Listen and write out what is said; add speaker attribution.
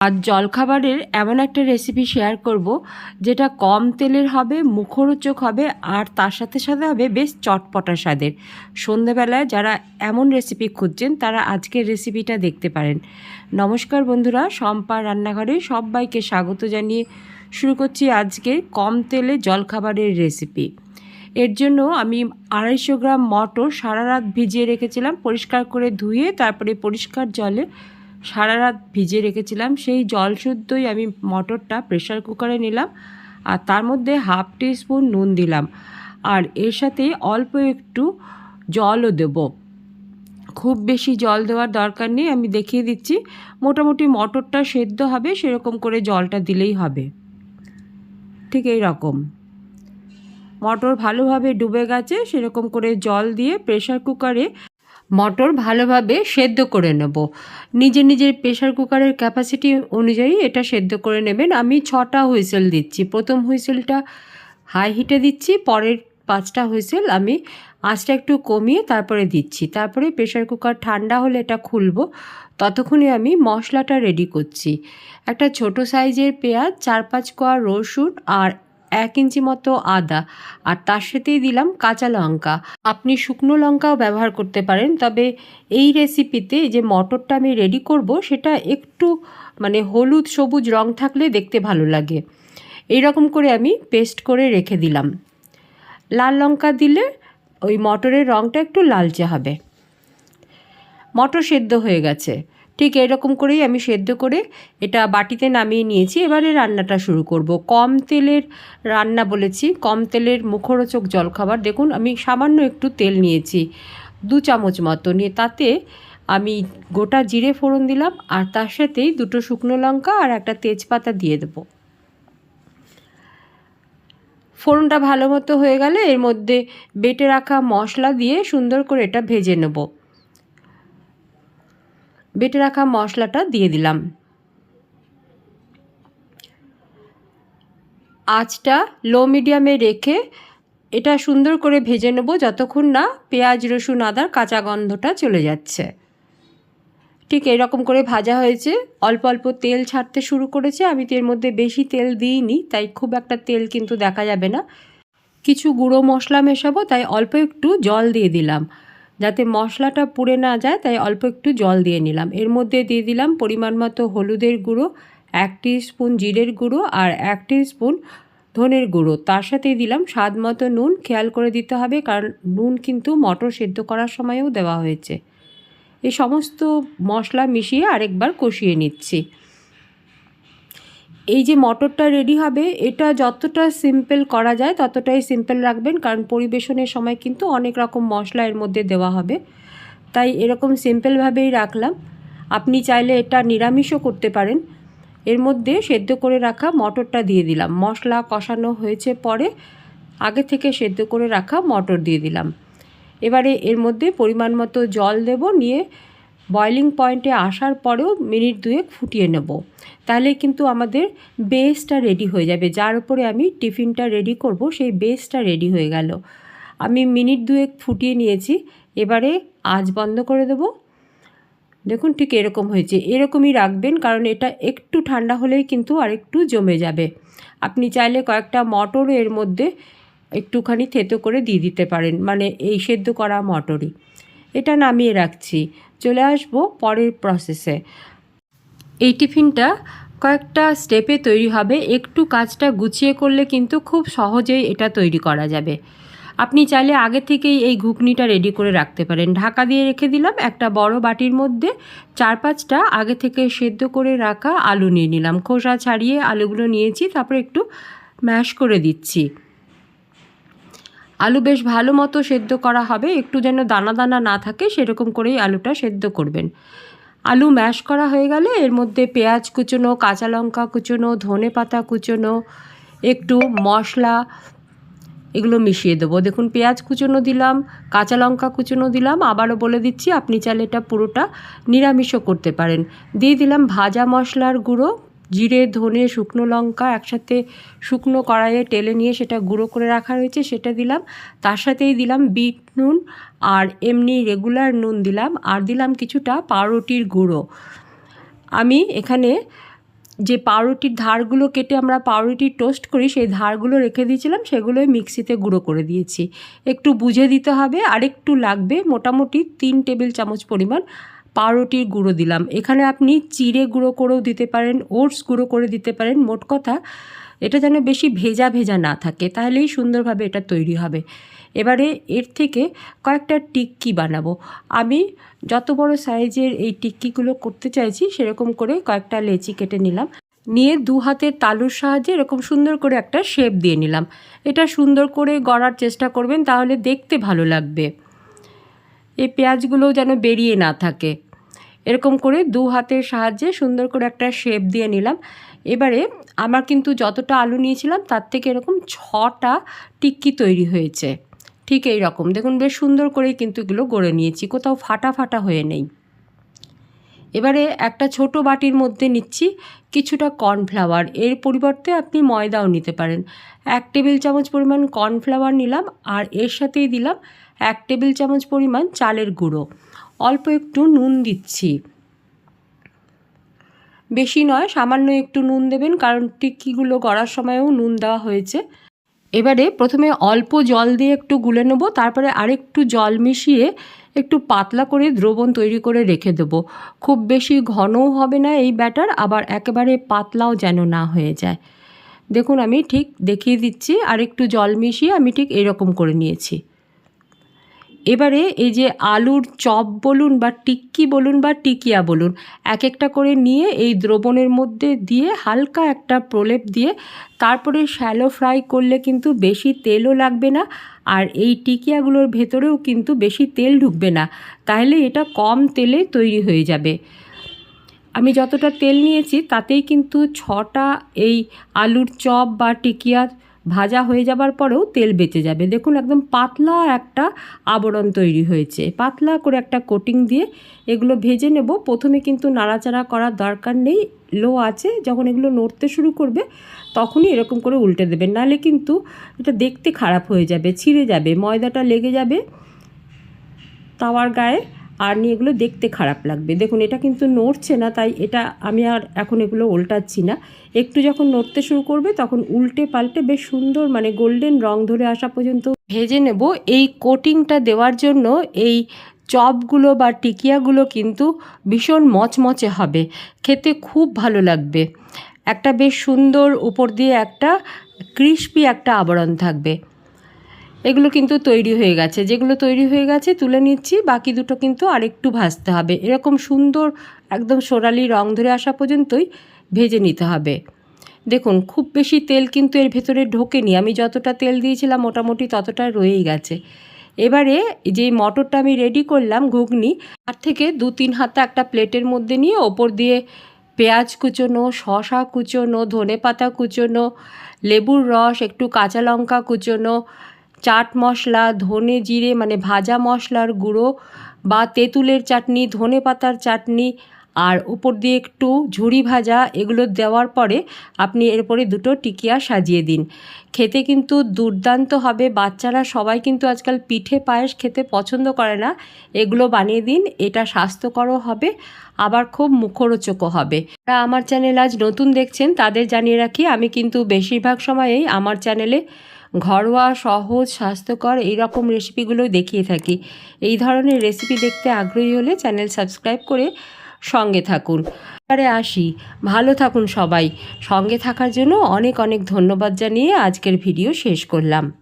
Speaker 1: আর জলখাবারের এমন একটা recipe share করব, যেটা কম তেলের হবে, মুখরোচক হবে, আর তার সাথে সাথে হবে বেশ চটপটা স্বাদের। সন্ধেবেলায় যারা এমন রেসিপি খুঁজছেন, তারা আজকের রেসিপিটা দেখতে পারেন। নমস্কার বন্ধুরা সম্পা রান্নাঘরে সবাইকে স্বাগত জানিয়ে শুরু করছি আজকে কম তেলে জলখাবারের রেসিপি এর জন্য আমি আড়াইশো গ্রাম মটর সারা রাত ভিজিয়ে রেখেছিলাম, পরিষ্কার করে ধুয়ে, তারপরে পরিষ্কার জলে সারা রাত ভিজিয়ে রেখেছিলাম। সেই জল শুদ্ধই আমি মটরটা প্রেশার কুকারে নিলাম আর তার মধ্যে হাফ টি স্পুন নুন দিলাম। আর এর সাথে অল্প একটু জলও দেব। খুব বেশি জল দেওয়ার দরকার নেই, আমি দেখিয়ে দিচ্ছি। মোটামুটি মটরটা সেদ্ধ হবে, সেরকম করে জলটা দিলেই হবে। ঠিক এই রকম। মটর ভালোভাবে ডুবে গেছে, সেরকম করে জল দিয়ে প্রেশার কুকারে মটর ভালোভাবে সেদ্ধ করে নেব। নিজের নিজের প্রেশার কুকারের ক্যাপাসিটি অনুযায়ী এটা সেদ্ধ করে নেবেন। আমি ছটা হুইসেল দিচ্ছি। প্রথম হুইসেলটা হাই হিটে দিচ্ছি, পরের পাঁচটা হুইসেল আমি আঁচটা একটু কমিয়ে তারপরে দিচ্ছি। তারপরে প্রেশার কুকার ঠান্ডা হলে এটা খুলবো। ততক্ষণে আমি মশলাটা রেডি করছি। একটা ছোট সাইজের পেঁয়াজ, চার পাঁচ কোয়া রসুন আর এক ইঞ্চি মতো আদা, আর তার সাথেই দিলাম কাঁচা লঙ্কা। আপনি শুকনো লঙ্কাও ব্যবহার করতে পারেন, তবে এই রেসিপিতে যে মটরটা আমি রেডি করব, সেটা একটু মানে হলুদ, সবুজ রং থাকলে দেখতে ভালো লাগে। এই রকম করে আমি পেস্ট করে রেখে দিলাম। লাল লঙ্কা দিলে ওই মটরের রঙটা একটু লালচে হবে। মটর সেদ্ধ হয়ে গেছে। ঠিক এরকম করেই আমি সেদ্ধ করে এটা বাটিতে নামিয়ে নিয়েছি। এবারে রান্নাটা শুরু করব। কম তেলের রান্না বলেছি। কম তেলের মুখরোচক জলখাবার। দেখুন, আমি সামান্য একটু তেল নিয়েছি, দু চামচ মতো। নিয়ে তাতে আমি গোটা জিরে ফোড়ন দিলাম আর তার সাথেই দুটো শুকনো লঙ্কা আর একটা তেজপাতা দিয়ে দেবো। ফোড়নটা ভালো মতো হয়ে গেলে এর মধ্যে বেটে রাখা মশলা দিয়ে সুন্দর করে এটা ভেজে নেব। বেটে রাখা মশলাটা দিয়ে দিলাম। আঁচটা লো মিডিয়ামে রেখে এটা সুন্দর করে ভেজে নেব যতক্ষণ না পেঁয়াজ, রসুন আদার কাঁচা গন্ধটা চলে যাচ্ছে। ঠিক এরকম করে ভাজা হয়েছে। অল্প অল্প তেল ছাড়তে শুরু করেছে। আমি তো এর মধ্যে বেশি তেল দিইনি, তাই খুব একটা তেল কিন্তু দেখা যাবে না। কিছু গুঁড়ো মশলা মেশাবো, তাই অল্প একটু জল দিয়ে দিলাম। যাতে মশলাটা পুড়ে না যায়, তাই অল্প একটু জল দিয়ে নিলাম। এর মধ্যে দিয়ে দিলাম পরিমাণ মতো হলুদের গুঁড়ো, এক স্পুন জিরের গুঁড়ো আর এক স্পুন ধনের গুঁড়ো। তার সাথেই দিলাম স্বাদ মতো নুন। খেয়াল করে দিতে হবে কারণ নুন কিন্তু মটর সেদ্ধ করার সময়ও দেওয়া হয়েছে। এই সমস্ত মশলা মিশিয়ে আরেকবার কষিয়ে নিচ্ছি। এই যে মটরটা রেডি হবে, এটা যতটা সিম্পল করা যায় ততটাই সিম্পল রাখবেন, কারণ পরিবেশনের সময় কিন্তু অনেক রকম মশলা এর মধ্যে দেওয়া হবে। তাই এরকম সিম্পলভাবেই রাখলাম। আপনি চাইলে এটা নিরামিষও করতে পারেন। এর মধ্যে সেদ্ধ করে রাখা মটরটা দিয়ে দিলাম। মশলা কষানো হয়েছে পরে আগে থেকে সেদ্ধ করে রাখা মটর দিয়ে দিলাম। এবারে এর মধ্যে পরিমাণ মতো জল দেব, নিয়ে বয়লিং পয়েন্টে আসার পরেও মিনিট দুয়েক ফুটিয়ে নেব। তাহলে কিন্তু আমাদের বেসটা রেডি হয়ে যাবে। যার উপরে আমি টিফিনটা রেডি করব, সেই বেসটা রেডি হয়ে গেল। আমি মিনিট দুয়েক ফুটিয়ে নিয়েছি। এবারে আজ বন্ধ করে দেব। দেখুন ঠিক এরকম হয়েছে। এরকমই রাখবেন, কারণ এটা একটু ঠান্ডা হলেই কিন্তু আরেকটু জমে যাবে। আপনি চাইলে কয়েকটা মটরও এর মধ্যে একটুখানি থেতো করে দিয়ে দিতে পারেন। মানে এই সেদ্ধ করা মটরই। এটা নামিয়ে রাখছি। চলে আসব পরের প্রসেসে এই টিফিনটা কয়েকটা স্টেপে তৈরি হবে, একটু কাজটা গুছিয়ে করলে কিন্তু খুব সহজেই এটা তৈরি করা যাবে। আপনি চাইলে আগে থেকেই এই ঘুগনিটা রেডি করে রাখতে পারেন। ঢাকা দিয়ে রেখে দিলাম একটা বড় বাটির মধ্যে, চার পাঁচটা আগে থেকে সেদ্ধ করে রাখা আলু নিয়ে নিলাম। খোসা ছাড়িয়ে আলুগুলো নিয়েছি, তারপরে একটু ম্যাশ করে দিচ্ছি। আলু বেশ ভালো মতো সেদ্ধ করা হবে। একটু যেন দানা দানা না থাকে, সেরকম করেই আলুটা সেদ্ধ করবেন। আলু ম্যাশ করা হয়ে গেলে এর মধ্যে পেঁয়াজ কুচোনো, কাঁচা লঙ্কা কুচোনো, ধনে পাতা কুচোনো, একটু মশলা, এগুলো মিশিয়ে দেবো। দেখুন, পেঁয়াজ কুচোনো দিলাম, কাঁচা লঙ্কা কুচোনো দিলাম, আবারও বলে দিচ্ছি, আপনি চাইলে এটা পুরোটা নিরামিষও করতে পারেন। দিয়ে দিলাম ভাজা মশলার গুঁড়ো। জিরে, ধনে, শুকনো লঙ্কা একসাথে শুকনো কড়াইয়ে টেলে নিয়ে সেটা গুঁড়ো করে রাখা রয়েছে সেটা দিলাম। তার সাথেই দিলাম বিট নুন আর এমনি রেগুলার নুন দিলাম আর দিলাম কিছুটা পাউরুটির গুঁড়ো। আমি এখানে যে পাউরুটির ধারগুলো কেটে আমরা পাউরুটি টোস্ট করি, সেই ধারগুলো রেখে দিয়েছিলাম, সেগুলোই মিক্সিতে গুঁড়ো করে দিয়েছি। একটু বুঝে দিতে হবে আর একটু লাগবে, মোটামুটি তিন টেবিল চামচ পরিমাণ পাউরুটির গুঁড়ো দিলাম। এখানে আপনি চিড়ে গুঁড়ো করেও দিতে পারেন, ওটস গুঁড়ো করে দিতে পারেন। মোট কথা, এটা যেন বেশি ভেজা ভেজা না থাকে, তাহলেই সুন্দরভাবে এটা তৈরি হবে। এবারে এর থেকে কয়েকটা টিক্কি বানাবো। আমি যত বড় সাইজের এই টিক্কিগুলো করতে চাইছি, সেরকম করে কয়েকটা লেচি কেটে নিলাম। নিয়ে দু হাতের তালুর সাহায্যে এরকম সুন্দর করে একটা শেপ দিয়ে নিলাম। এটা সুন্দর করে গড়ার চেষ্টা করবেন, তাহলে দেখতে ভালো লাগবে। এই পেঁয়াজগুলো যেন বেরিয়ে না থাকে। এরকম করে দু হাতের সাহায্যে সুন্দর করে একটা শেপ দিয়ে নিলাম। এবারে আমার কিন্তু যতটা আলু নিয়েছিলাম, তার থেকে এরকম ছটা টিক্কি তৈরি হয়েছে। ঠিক এই রকম। দেখুন, বেশ সুন্দর করেই কিন্তু এগুলো গড়ে নিয়েছি। কোথাও ফাটা ফাটা হয়ে নেই। এবারে একটা ছোট বাটির মধ্যে নিচ্ছি কিছুটা কর্নফ্লাওয়ার। এর পরিবর্তে আপনি ময়দাও নিতে পারেন। এক টেবিল চামচ পরিমাণ কর্নফ্লাওয়ার নিলাম আর এর সাথেই দিলাম এক টেবিল চামচ পরিমাণ চালের গুঁড়ো। অল্প একটু নুন দিচ্ছি। বেশি নয়, সামান্য একটু নুন দেবেন, কারণ টিক্কিগুলো গড়ার সময়ও নুন দেওয়া হয়েছে। এবারে প্রথমে অল্প জল দিয়ে একটু গুলে নেব, তারপরে আরেকটু জল মিশিয়ে একটু পাতলা করে দ্রবণ তৈরি করে রেখে দেবো। খুব বেশি ঘনও হবে না এই ব্যাটার, আবার একেবারে পাতলাও যেন না হয়ে যায়। দেখুন, আমি ঠিক দেখিয়ে দিচ্ছি আর একটু জল মিশিয়ে আমি ঠিক এরকম করে নিয়েছি। এবারে এই যে আলুর চপ বলুন বা টিক্কি বলুন বা টিকিয়া বলুন এক একটা করে নিয়ে এই দ্রবণের মধ্যে দিয়ে হালকা একটা প্রলেপ দিয়ে তারপরে শ্যালো ফ্রাই করলে কিন্তু বেশি তেলও লাগবে না আর এই টিকিয়াগুলোর ভেতরেও কিন্তু বেশি তেল ঢুকবে না। তাহলে এটা কম তেলে তৈরি হয়ে যাবে। আমি যতটা তেল নিয়েছি তাতেই কিন্তু ছটা এই আলুর চপ বা টিকিয়া ভাজা হয়ে যাবার পরেও তেল বেঁচে যাবে। দেখুন একদম পাতলা একটা আবরণ তৈরি হয়েছে। পাতলা করে একটা কোটিং দিয়ে এগুলো ভেজে নেব। প্রথমে কিন্তু নাড়াচাড়া করার দরকার নেই। লো আছে। যখন এগুলো নড়তে শুরু করবে, তখনই এরকম করে উল্টে দেবেন নাহলে কিন্তু এটা দেখতে খারাপ হয়ে যাবে, ছিঁড়ে যাবে, ময়দাটা লেগে যাবে। তাওয়ার গায়ে আর নিয়ে এগুলো দেখতে খারাপ লাগবে। দেখুন, এটা কিন্তু নড়ছে না, তাই এটা আমি আর এখন এগুলো উল্টাচ্ছি না। একটু যখন নড়তে শুরু করবে, তখন উল্টে পাল্টে বেশ সুন্দর মানে গোল্ডেন রং ধরে আসা পর্যন্ত ভেজে নেব। এই কোটিংটা দেওয়ার জন্য এই চপগুলো বা টিকিয়াগুলো কিন্তু ভীষণ মচমচে হবে। খেতে খুব ভালো লাগবে। একটা বেশ সুন্দর উপর দিয়ে একটা ক্রিস্পি একটা আবরণ থাকবে। এগুলো কিন্তু তৈরি হয়ে গেছে। যেগুলো তৈরি হয়ে গেছে, তুলে নিচ্ছি। বাকি দুটো কিন্তু আরেকটু ভাজতে হবে। এরকম সুন্দর একদম সোনালি রং ধরে আসা পর্যন্তই ভেজে নিতে হবে। দেখুন, খুব বেশি তেল কিন্তু এর ভেতরে ঢোকেনি। আমি যতটা তেল দিয়েছিলাম, মোটামুটি ততটা রয়েই গেছে। এবারে যে মটরটা আমি রেডি করলাম, ঘুগনি, তার থেকে দু তিন হাতা একটা প্লেটের মধ্যে নিয়ে ওপর দিয়ে পেঁয়াজ কুচোনো শশা কুচোনো ধনে পাতা কুচোনো, লেবুর রস, একটু কাঁচা লঙ্কা কুচোনো চাট মশলা, ধনে জিরে মানে ভাজা মশলার গুঁড়ো বা তেঁতুলের চাটনি, ধনে পাতার চাটনি আর উপর দিয়ে একটু ঝুড়ি ভাজা এগুলো দেওয়ার পরে আপনি এরপরে দুটো টিকিয়া সাজিয়ে দিন। খেতে কিন্তু দুর্দান্ত হবে। বাচ্চারা সবাই কিন্তু আজকাল পিঠে পায়েস খেতে পছন্দ করে না। এগুলো বানিয়ে দিন, এটা স্বাস্থ্যকরও হবে, আবার খুব মুখরোচকও হবে। আমার চ্যানেল আজ নতুন দেখছেন, তাদের জানিয়ে রাখি, আমি কিন্তু বেশিরভাগ সময়েই আমার চ্যানেলে ঘরোয়া, সহজ, স্বাস্থ্যকর এই রকম রেসিপিগুলো দেখিয়ে থাকি। এই ধরনের রেসিপি দেখতে আগ্রহী হলে চ্যানেল সাবস্ক্রাইব করে সঙ্গে থাকুন। এবারে আসি। ভালো থাকুন সবাই। সঙ্গে থাকার জন্য অনেক অনেক ধন্যবাদ জানিয়ে আজকের ভিডিও শেষ করলাম।